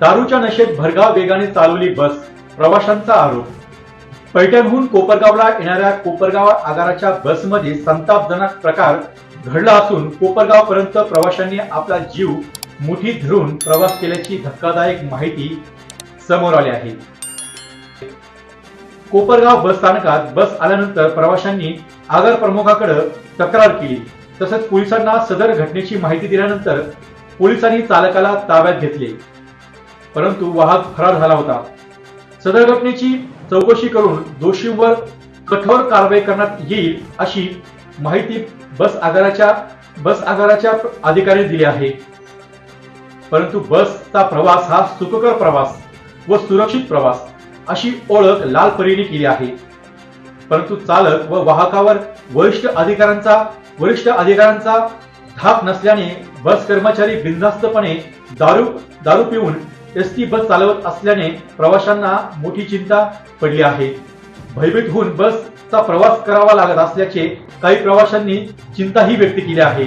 दारूच्या नशेत भरगाव वेगाने चालवली बस प्रवाशांचा आरोप. पैठणहून कोपरगावला येणाऱ्या कोपरगाव आगाराच्या बसमध्ये संतापजनक प्रकार घडला असून कोपरगाव पर्यंत प्रवाशांनी आपला जीव मुठी धरून प्रवास केल्याची धक्कादायक माहिती समोर आली आहे. कोपरगाव बस स्थानकात बस आल्यानंतर प्रवाशांनी आगार प्रमुखाकडे तक्रार केली. तसंच पोलिसांना सदर घटनेची माहिती दिल्यानंतर पोलिसांनी चालकाला ताब्यात घेतले. परंतु वाहक फरार झाला होता. सदर घटनेची चौकशी करून दोषींवर कठोर कारवाई करण्यात येईल अशी माहिती बस आगाराच्या बस आगाराच्या अधिकाऱ्यांनी दिली आहे. परंतु बसचा प्रवास हा सुखकर प्रवास व सुरक्षित प्रवास अशी ओळख लाल परीने केली आहे. परंतु चालक व वाहकावर वरिष्ठ अधिकाऱ्यांचा वरिष्ठ अधिकाऱ्यांचा धाक नसल्याने बस कर्मचारी बिनधास्तपणे दारू दारू पिऊन एस टी बस चालवत असल्याने प्रवाशांना मोठी चिंता पडली आहे. भयभीत होऊन बसचा प्रवास करावा लागत असल्याचे काही प्रवाशांनी चिंताही व्यक्त केली आहे.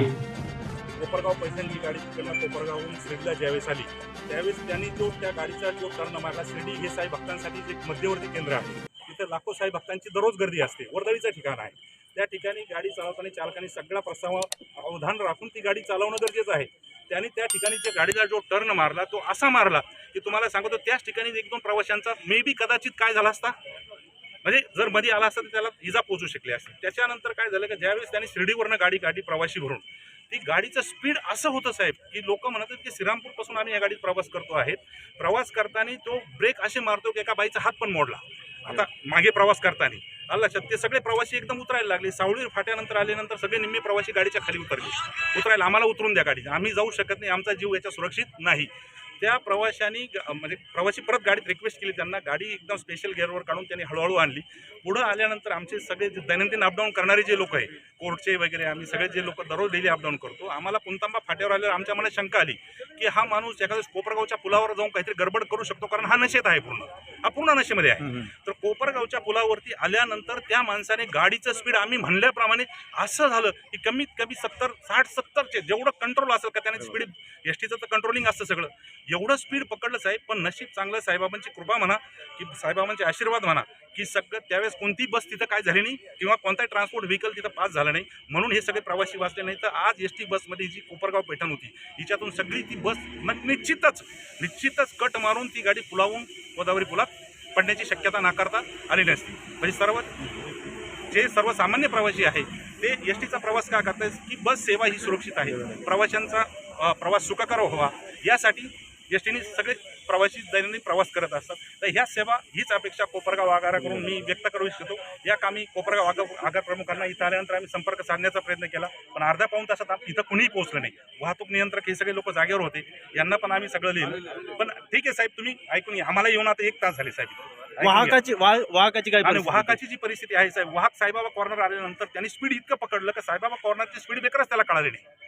कोपरगाव पैठण गाडी कोपरगावहून शिर्डीला ज्यावेळेस आली त्यावेळेस त्यांनी जो त्या गाडीचा जो टर्न मारला शिर्डी हे साई भक्तांसाठी एक मध्यवर्ती केंद्र आहे. तिथे लाखो साई भक्तांची दररोज गर्दी असते वर्दळीचं ठिकाण आहे. त्या ठिकाणी गाडी चालवताना चालकाने सगळा प्रस्ताव अवधान राखून ती गाडी चालवणं गरजेचं आहे. त्याने त्या ठिकाणी ज्या गाडीला जो टर्न मारला तो असा मारला की तुम्हाला सांगतो त्याच ठिकाणी एक दोन प्रवाशांचा मे बी कदाचित काय झाला असता? म्हणजे जर मध्ये आला असता तर त्याला इजा पोचू शकली असते. त्याच्यानंतर काय झालं की ज्यावेळेस त्यांनी शिर्डीवरनं गाडी काढली प्रवाशी भरून ती गाडीचं स्पीड असं होतं साहेब की लोक म्हणतात की श्रीरामपूरपासून आम्ही या गाडीत प्रवास करतो आहेत प्रवास करताना तो ब्रेक असे मारतो की एका बाईचा हात पण मोडला. आता मागे प्रवास करताना. आलं लक्षात ते सगळे प्रवासी एकदम उतरायला लागले. सावळी फाट्यानंतर आल्यानंतर सगळे निम्मे प्रवासी गाडीच्या खाली उतरले. उतरायला आम्हाला उतरून द्या गाडी. आम्ही जाऊ शकत नाही. आमचा जीव याच्या सुरक्षित नाही. त्या प्रवाशांनी म्हणजे प्रवासी परत गाडीत रिक्वेस्ट केली. त्यांना गाडी एकदम स्पेशल गेअरवर काढून त्यांनी हळूहळू आणली. पुढं आल्यानंतर आमचे सगळे जे दैनंदिन अपडाऊन करणारे जे लोक आहे कोर्टचे वगैरे आम्ही सगळे जे लोक दररोज डेली अपडाऊन करतो आम्हाला पुणतांबा फाट्यावर आल्यावर आमच्या मनात शंका आली की हा माणूस एखाद्या कोपरगावच्या पुलावर जाऊन काहीतरी गडबड करू शकतो कारण हा नशेत आहे पूर्ण. हा पूर्ण नशेमध्ये आहे. तर कोपरगावच्या पुलावरती आल्यानंतर त्या माणसाने गाडीचं स्पीड आम्ही म्हणल्याप्रमाणे असं झालं की कमीत कमी सत्तर साठ सत्तरचे जेवढं कंट्रोल असेल का त्याने स्पीड एस टीचं तर कंट्रोलिंग असतं सगळं. एवढं स्पीड पकडलं साहेब पण नशीब चांगलं साईबाबांची कृपा म्हणा की साईबाबांचे आशीर्वाद म्हणा की सगळं त्यावेळेस कोणती बस तिथं काय झाली नाही किंवा कोणताही ट्रान्सपोर्ट व्हेकल तिथं पास झाला नाही. म्हणून हे सगळे प्रवासी वाचले नाही तर आज एस टी बसमध्ये जी कोपरगाव पैठण होती हिच्यातून सगळी ती बस निश्चितच निश्चितच कट मारून ती गाडी पुलावून गोदावरी पुलात पडण्याची शक्यता नाकारता आली नसती. म्हणजे सर्व जे सर्वसामान्य प्रवासी आहे ते एस टीचा प्रवास का करतायत? की बस सेवा ही सुरक्षित आहे. प्रवाशांचा प्रवास सुखकर व्हावा. यासाठी एस टीने सगळे प्रवासी दैनंदिन प्रवास करत असतात. तर ह्या सेवा हीच अपेक्षा कोपरगाव आगाराकडून मी व्यक्त करू इच्छितो. या कामी कोपरगाव आगार आगार प्रमुखांना इथं आल्यानंतर आम्ही संपर्क साधण्याचा प्रयत्न केला. पण अर्ध्या पाऊन तासात इथं कुणीही पोहोचलं नाही. वाहतूक नियंत्रक हे सगळे लोक जागेवर होते. यांना पण आम्ही सगळं लिहिलं. पण ठीक आहे साहेब तुम्ही ऐकून घ्या. आम्हाला येऊन आता एक तास झाले साहेब. वाहकाची वाह- वाहकाची काय आणि? वाहकाची जी परिस्थिती आहे साहेब वाहक साईबाबा कॉर्नर आल्यानंतर त्यांनी स्पीड इतकं पकडलं का साईबाबा कॉर्नरची स्पीड ब्रेकरच त्याला कळाली नाही.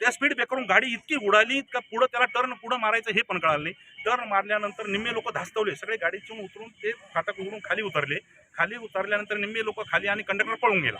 त्या स्पीड ब्रेकरून गाडी इतकी उडाली का पुढं त्याला टर्न पुढं मारायचं हे पण कळालं नाही. टर्न मारल्यानंतर निम्मे लोक धास्तवले. सगळे गाडीतून उतरून ते फाटक उघडून खाली उतरले. खाली उतरल्यानंतर निम्मे लोक खाली आणि कंडक्टर पळून गेला.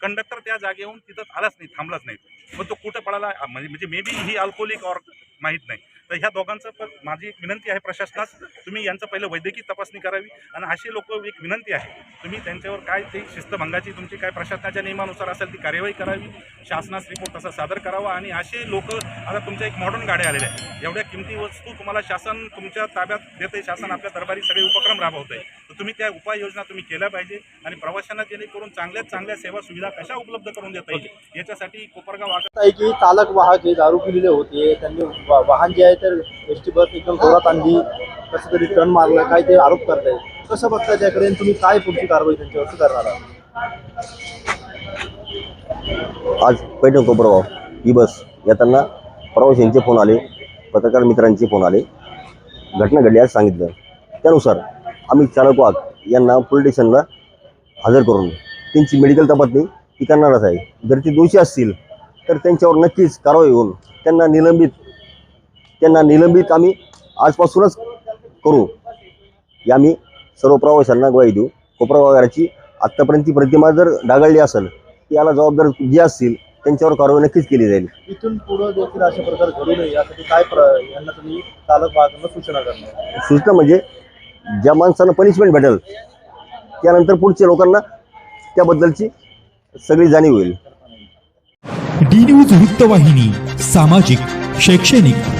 कंडक्टर त्या जागेहून तिथं आलाच नाही थांबलाच नाही. मग तो कुठं पळाला? म्हणजे म्हणजे मे बी ही अल्कोहोलिक और माहीत नाही. तर ह्या दोघांचं पण माझी एक विनंती आहे प्रशासनास तुम्ही यांचं पहिलं वैद्यकीय तपासणी करावी आणि असे लोक एक विनंती आहे तुम्ही त्यांच्यावर काय ते शिस्तभंगाची तुमची काय प्रशासनाच्या नियमानुसार असेल ती कार्यवाही करावी शासनास रिपोर्ट तसा सादर करावा आणि असे लोक आता तुमच्या एक मॉडर्न गाड्या आलेल्या आहेत. एवढ्या किमती वस्तू तुम्हाला शासन तुमच्या ताब्यात देते शासन आपल्या दरबारी सगळे उपक्रम राबवत आहे तर तुम्ही त्या उपाययोजना तुम्ही केल्या पाहिजे आणि प्रवाशांना जेणेकरून चांगल्यात चांगल्या सेवा सुविधा कशा उपलब्ध करून देता येईल? याच्यासाठी कोपरगाव आहे की चालक वाहक हे दारू पिलेले होते त्यांनी वा- वाहन जे आहे तर एस टी बस एकदम जोरात आणली. कसं तरी टर्न मारला काय ते आरोप करताय. कसं बघताय त्याकडे आणि तुम्ही काय पुढची कारवाई त्यांच्यावरती करणार आहात? आज पैठण कोपरगाव ही बस येताना प्रवाशांचे फोन आले पत्रकार मित्रांचे फोन आले. घटना घडली आज सांगितलं. त्यानुसार आम्ही चालक वाघ यांना पोलीस स्टेशनला हजर करून त्यांची मेडिकल तपासणी ती करणारच आहे. जर ती दोषी असतील तर त्यांच्यावर नक्कीच कारवाई होऊन त्यांना निलंबित त्यांना निलंबित आम्ही आजपासूनच करू. या आम्ही सर्व प्रवाशांना ग्वाही देऊ. आगाराची आत्तापर्यंतची प्रतिमा जर ढागळली असेल याला जबाबदार जे असतील त्यांच्यावर कारवाई नक्कीच केली जाईल. इथून पुढे देखील अशा प्रकार घडू नये यासाठी काय यांना तुम्ही चालक वाहकांना सूचना करणार. सूचना म्हणजे ज्या माणसानं पनिशमेंट भेटेल त्यानंतर पुढच्या लोकांना त्याबद्दलची सगळी जाणीव होईल. डी न्यूज वृत्तवाहिनी सामाजिक शैक्षणिक.